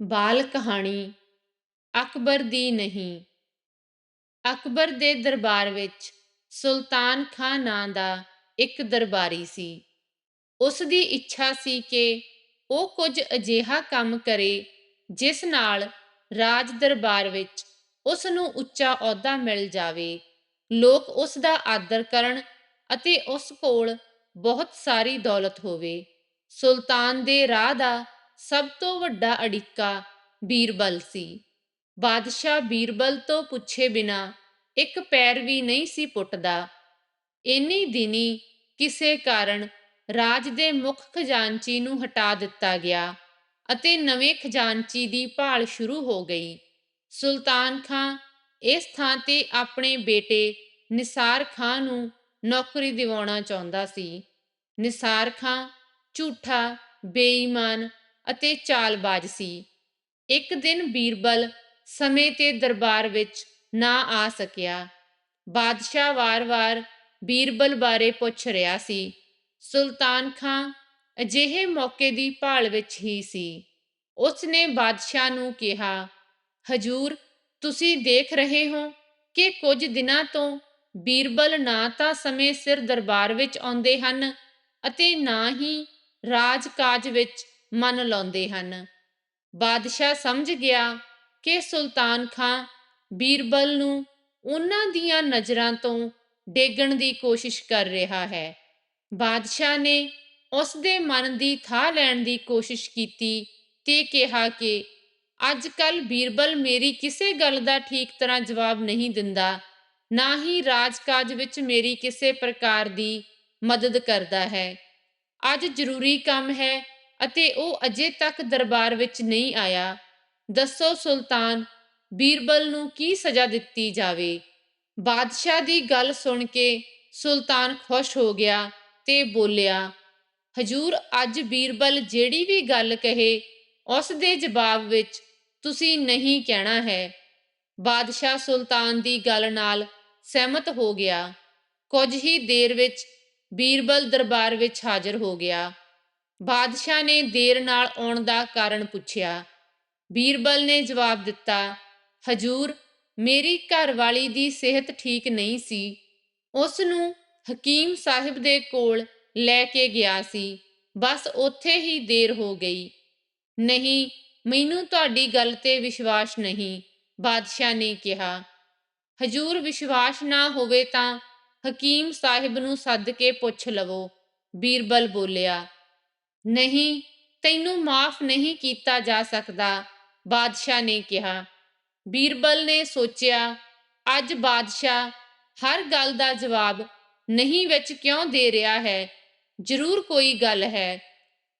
ਬਾਲ ਕਹਾਣੀ ਅਕਬਰ ਦੀ ਨਹੀਂ। ਅਕਬਰ ਦੇ ਦਰਬਾਰ ਵਿੱਚ ਸੁਲਤਾਨ ਖਾਂ ਨਾਂ ਦਾ ਇੱਕ ਦਰਬਾਰੀ ਸੀ। ਉਸ ਦੀ ਇੱਛਾ ਸੀ ਕਿ ਉਹ ਕੁਝ ਅਜਿਹਾ ਕੰਮ ਕਰੇ ਜਿਸ ਨਾਲ ਰਾਜ ਦਰਬਾਰ ਵਿੱਚ ਉਸ ਨੂੰ ਉੱਚਾ ਅਹੁਦਾ ਮਿਲ ਜਾਵੇ। ਲੋਕ ਉਸ ਦਾ ਆਦਰ ਕਰਨ ਅਤੇ ਉਸ ਕੋਲ ਬਹੁਤ ਸਾਰੀ ਦੌਲਤ ਹੋਵੇ। ਸੁਲਤਾਨ ਦੇ ਰਾਹ ਦਾ ਸਭ ਤੋਂ ਵੱਡਾ ਅੜਿੱਕਾ ਬੀਰਬਲ ਸੀ। ਬਾਦਸ਼ਾਹ ਬੀਰਬਲ ਤੋਂ ਪੁੱਛੇ ਬਿਨਾ ਇੱਕ ਪੈਰ ਵੀ ਨਹੀਂ ਸੀ ਪੁੱਟਦਾ। ਇੰਨੀ ਦਿਨੀ ਕਿਸੇ ਕਾਰਨ ਰਾਜ ਦੇ ਮੁੱਖ ਖਜ਼ਾਨਚੀ ਨੂੰ ਹਟਾ ਦਿੱਤਾ ਗਿਆ ਅਤੇ ਨਵੇਂ ਖਜ਼ਾਨਚੀ ਦੀ ਭਾਲ ਸ਼ੁਰੂ ਹੋ ਗਈ। ਸੁਲਤਾਨ ਖਾਂ ਇਸ ਥਾਂ ਤੇ ਆਪਣੇ ਬੇਟੇ ਨਿਸਾਰ ਖਾਂ ਨੂੰ ਨੌਕਰੀ ਦਿਵਾਉਣਾ ਚਾਹੁੰਦਾ ਸੀ। ਨਿਸਾਰ ਖਾਂ ਝੂਠਾ, ਬੇਈਮਾਨ ਅਤੇ ਚਾਲਬਾਜ਼ ਸੀ। ਇੱਕ ਦਿਨ ਬੀਰਬਲ ਸਮੇਂ ਤੇ ਦਰਬਾਰ ਵਿੱਚ ਨਾ ਆ ਸਕਿਆ। ਬਾਦਸ਼ਾਹ ਵਾਰ-ਵਾਰ ਬੀਰਬਲ ਬਾਰੇ ਪੁੱਛ ਰਿਹਾ ਸੀ। ਸੁਲਤਾਨ ਖਾਂ ਅਜਿਹੇ ਮੌਕੇ ਦੀ ਭਾਲ ਵਿੱਚ ਹੀ ਸੀ। ਉਸ ਨੇ ਬਾਦਸ਼ਾਹ ਨੂੰ ਕਿਹਾ, ਹਜੂਰ, ਤੁਸੀਂ ਦੇਖ ਰਹੇ ਹੋ ਕਿ ਕੁਝ ਦਿਨਾਂ ਤੋਂ ਬੀਰਬਲ ਨਾ ਤਾਂ ਸਮੇਂ ਸਿਰ ਦਰਬਾਰ ਵਿੱਚ ਆਉਂਦੇ ਹਨ ਅਤੇ ਨਾ ਹੀ ਰਾਜ-ਕਾਜ ਵਿੱਚ ਮੰਨ ਲਾਉਂਦੇ ਹਨ। ਬਾਦਸ਼ਾਹ ਸਮਝ ਗਿਆ ਕਿ ਸੁਲਤਾਨ ਖਾਂ ਬੀਰਬਲ ਨੂੰ ਉਹਨਾਂ ਦੀਆਂ ਨਜ਼ਰਾਂ ਤੋਂ ਡੇਗਣ ਦੀ ਕੋਸ਼ਿਸ਼ ਕਰ ਰਿਹਾ ਹੈ। ਬਾਦਸ਼ਾਹ ਨੇ ਉਸ ਦੇ ਮਨ ਦੀ ਥਾਂ ਲੈਣ ਦੀ ਕੋਸ਼ਿਸ਼ ਕੀਤੀ ਤੇ ਕਿਹਾ ਕਿ ਅੱਜ ਕੱਲ ਬੀਰਬਲ ਮੇਰੀ ਕਿਸੇ ਗੱਲ ਦਾ ਠੀਕ ਤਰ੍ਹਾਂ ਜਵਾਬ ਨਹੀਂ ਦਿੰਦਾ, ਨਾ ਹੀ ਰਾਜਕਾਜ ਵਿੱਚ ਮੇਰੀ ਕਿਸੇ ਪ੍ਰਕਾਰ ਦੀ ਮਦਦ ਕਰਦਾ ਹੈ। ਅੱਜ ਜ਼ਰੂਰੀ ਕੰਮ ਹੈ ਅਤੇ ਉਹ ਅਜੇ ਤੱਕ ਦਰਬਾਰ ਵਿੱਚ ਨਹੀਂ ਆਇਆ। ਦੱਸੋ ਸੁਲਤਾਨ, ਬੀਰਬਲ ਨੂੰ ਕੀ ਸਜ਼ਾ ਦਿੱਤੀ ਜਾਵੇ? ਬਾਦਸ਼ਾਹ ਦੀ ਗੱਲ ਸੁਣ ਕੇ ਸੁਲਤਾਨ ਖੁਸ਼ ਹੋ ਗਿਆ ਤੇ ਬੋਲਿਆ, ਹਜੂਰ, ਅੱਜ ਬੀਰਬਲ ਜਿਹੜੀ ਵੀ ਗੱਲ ਕਹੇ, ਉਸ ਦੇ ਜਵਾਬ ਵਿੱਚ ਤੁਸੀਂ ਨਹੀਂ ਕਹਿਣਾ ਹੈ। ਬਾਦਸ਼ਾਹ ਸੁਲਤਾਨ ਦੀ ਗੱਲ ਨਾਲ ਸਹਿਮਤ ਹੋ ਗਿਆ। ਕੁਝ ਹੀ ਦੇਰ ਵਿੱਚ ਬੀਰਬਲ ਦਰਬਾਰ ਵਿੱਚ ਹਾਜ਼ਰ ਹੋ ਗਿਆ। ਬਾਦਸ਼ਾਹ ਨੇ ਦੇਰ ਨਾਲ ਆਉਣ ਦਾ ਕਾਰਨ ਪੁੱਛਿਆ। ਬੀਰਬਲ ਨੇ ਜਵਾਬ ਦਿੱਤਾ, ਹਜੂਰ, ਮੇਰੀ ਘਰਵਾਲੀ ਦੀ ਸਿਹਤ ਠੀਕ ਨਹੀਂ ਸੀ। ਉਸ ਨੂੰ ਹਕੀਮ ਸਾਹਿਬ ਦੇ ਕੋਲ ਲੈ ਕੇ ਗਿਆ ਸੀ। ਬਸ ਉੱਥੇ ਹੀ ਦੇਰ ਹੋ ਗਈ। ਨਹੀਂ, ਮੈਨੂੰ ਤੁਹਾਡੀ ਗੱਲ ਤੇ ਵਿਸ਼ਵਾਸ ਨਹੀਂ, ਬਾਦਸ਼ਾਹ ਨੇ ਕਿਹਾ। ਹਜੂਰ, ਵਿਸ਼ਵਾਸ ਨਾ ਹੋਵੇ ਤਾਂ ਹਕੀਮ ਸਾਹਿਬ ਨੂੰ ਸੱਦ ਕੇ ਪੁੱਛ ਲਵੋ, ਬੀਰਬਲ ਬੋਲਿਆ। ਨਹੀਂ, ਤੈਨੂੰ ਮਾਫ ਨਹੀਂ ਕੀਤਾ ਜਾ ਸਕਦਾ, ਬਾਦਸ਼ਾਹ ਨੇ ਕਿਹਾ। ਬੀਰਬਲ ਨੇ ਸੋਚਿਆ, ਅੱਜ ਬਾਦਸ਼ਾਹ ਹਰ ਗੱਲ ਦਾ ਜਵਾਬ ਨਹੀਂ ਵਿੱਚ ਕਿਉਂ ਦੇ ਰਿਹਾ ਹੈ? ਜ਼ਰੂਰ ਕੋਈ ਗੱਲ ਹੈ।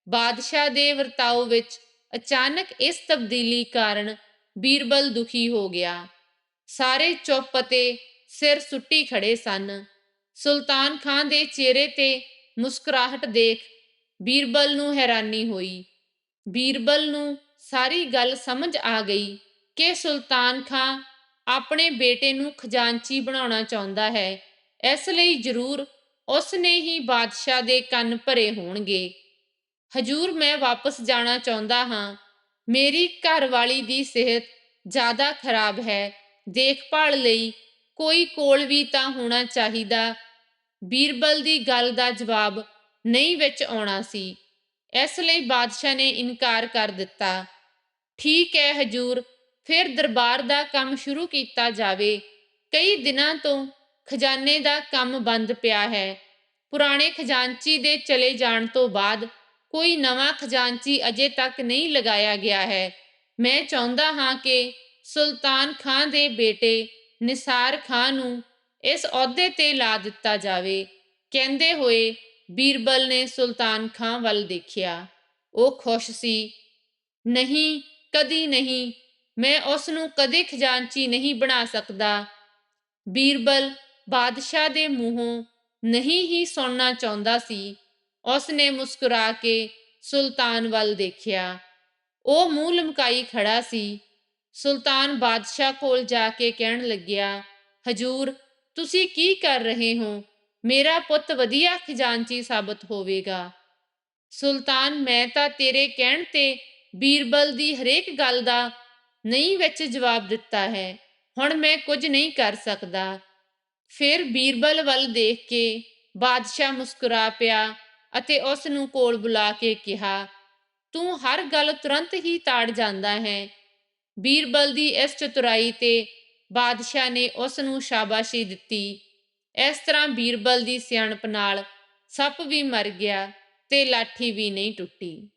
ਬਾਦਸ਼ਾਹ ਦੇ ਵਰਤਾਓ ਵਿੱਚ ਅਚਾਨਕ ਇਸ ਤਬਦੀਲੀ ਕਾਰਨ ਬੀਰਬਲ ਦੁਖੀ ਹੋ ਗਿਆ। ਸਾਰੇ ਚੁੱਪ ਅਤੇ ਸਿਰ ਸੁੱਟੀ ਖੜੇ ਸਨ। ਸੁਲਤਾਨ ਖਾਨ ਦੇ ਚਿਹਰੇ ਤੇ ਮੁਸਕਰਾਹਟ ਦੇਖ ਬੀਰਬਲ ਨੂੰ ਹੈਰਾਨੀ ਹੋਈ। ਬੀਰਬਲ ਨੂੰ ਸਾਰੀ ਗੱਲ ਸਮਝ ਆ ਗਈ ਕਿ ਸੁਲਤਾਨ ਖਾਂ ਆਪਣੇ ਬੇਟੇ ਨੂੰ ਖਜ਼ਾਨਚੀ ਬਣਾਉਣਾ ਚਾਹੁੰਦਾ ਹੈ। ਇਸ ਲਈ ਜ਼ਰੂਰ ਉਸ ਨੇ ਹੀ ਬਾਦਸ਼ਾਹ ਦੇ ਕੰਨ ਭਰੇ ਹੋਣਗੇ। ਹਜੂਰ, ਮੈਂ ਵਾਪਸ ਜਾਣਾ ਚਾਹੁੰਦਾ ਹਾਂ। ਮੇਰੀ ਘਰਵਾਲੀ ਦੀ ਸਿਹਤ ਜ਼ਿਆਦਾ ਖਰਾਬ ਹੈ। ਦੇਖਭਾਲ ਲਈ ਕੋਈ ਕੋਲ ਵੀ ਤਾਂ ਹੋਣਾ ਚਾਹੀਦਾ। ਬੀਰਬਲ ਦੀ ਗੱਲ ਦਾ ਜਵਾਬ ਨਹੀਂ ਵਿੱਚ ਆਉਣਾ ਸੀ। ਇਸ ਲਈ ਬਾਦਸ਼ਾਹ ਨੇ ਇਨਕਾਰ ਕਰ ਦਿੱਤਾ। ਠੀਕ ਹੈ ਹਜੂਰ, ਫਿਰ ਦਰਬਾਰ ਦਾ ਕੰਮ ਸ਼ੁਰੂ ਕੀਤਾ ਜਾਵੇ। ਕਈ ਦਿਨਾਂ ਤੋਂ ਖਜ਼ਾਨੇ ਦਾ ਕੰਮ ਬੰਦ ਪਿਆ ਹੈ। ਪੁਰਾਣੇ ਖਜ਼ਾਨਚੀ ਦੇ ਚਲੇ ਜਾਣ ਤੋਂ ਬਾਅਦ ਕੋਈ ਨਵਾਂ ਖਜ਼ਾਨਚੀ ਅਜੇ ਤੱਕ ਨਹੀਂ ਲਗਾਇਆ ਗਿਆ ਹੈ। ਮੈਂ ਚਾਹੁੰਦਾ ਹਾਂ ਕਿ ਸੁਲਤਾਨ ਖਾਂ ਦੇ ਬੇਟੇ ਨਿਸਾਰ ਖਾਂ ਨੂੰ ਇਸ ਅਹੁਦੇ ਤੇ ਲਾ ਦਿੱਤਾ ਜਾਵੇ। ਕਹਿੰਦੇ ਹੋਏ ਬੀਰਬਲ ਨੇ ਸੁਲਤਾਨ ਖਾਂ ਵੱਲ ਦੇਖਿਆ। ਉਹ ਖੁਸ਼ ਸੀ, ਨਹੀਂ, ਕਦੀ ਨਹੀਂ, ਮੈਂ ਉਸ ਨੂੰ ਕਦੇ ਖਜ਼ਾਨਚੀ ਨਹੀਂ ਬਣਾ ਸਕਦਾ। ਬੀਰਬਲ ਬਾਦਸ਼ਾਹ ਦੇ ਮੂੰਹੋਂ ਨਹੀਂ ਹੀ ਸੁਣਨਾ ਚਾਹੁੰਦਾ ਸੀ। ਉਸ ਨੇ ਮੁਸਕਰਾ ਕੇ ਸੁਲਤਾਨ ਵੱਲ ਦੇਖਿਆ। ਉਹ ਮੂੰਹ ਲਮਕਾਈ ਖੜਾ ਸੀ। ਸੁਲਤਾਨ ਬਾਦਸ਼ਾਹ ਕੋਲ ਜਾ ਕੇ ਕਹਿਣ ਲੱਗਿਆ, ਹਜੂਰ, ਤੁਸੀਂ ਕੀ ਕਰ ਰਹੇ ਹੋ? ਮੇਰਾ ਪੁੱਤ ਵਧੀਆ ਖਜ਼ਾਨਚੀ ਸਾਬਤ ਹੋਵੇਗਾ। ਸੁਲਤਾਨ, ਮੈਂ ਤਾਂ ਤੇਰੇ ਕਹਿਣ ਤੇ ਬੀਰਬਲ ਦੀ ਹਰੇਕ ਗੱਲ ਦਾ ਨਹੀਂ ਵਿੱਚ ਜਵਾਬ ਦਿੱਤਾ ਹੈ। ਹੁਣ ਮੈਂ ਕੁਝ ਨਹੀਂ ਕਰ ਸਕਦਾ। ਫਿਰ ਬੀਰਬਲ ਵੱਲ ਦੇਖ ਕੇ ਬਾਦਸ਼ਾਹ ਮੁਸਕਰਾ ਪਿਆ ਅਤੇ ਉਸ ਨੂੰ ਕੋਲ ਬੁਲਾ ਕੇ ਕਿਹਾ, ਤੂੰ ਹਰ ਗੱਲ ਤੁਰੰਤ ਹੀ ਤਾੜ ਜਾਂਦਾ ਹੈ। ਬੀਰਬਲ ਦੀ ਇਸ ਚਤੁਰਾਈ ਤੇ ਬਾਦਸ਼ਾਹ ਨੇ ਉਸ ਨੂੰ ਸ਼ਾਬਾਸ਼ੀ ਦਿੱਤੀ। ਇਸ ਤਰ੍ਹਾਂ ਬੀਰਬਲ ਦੀ ਸਿਆਣਪ ਨਾਲ ਸੱਪ ਵੀ ਮਰ ਗਿਆ ਤੇ ਲਾਠੀ ਵੀ ਨਹੀਂ ਟੁੱਟੀ।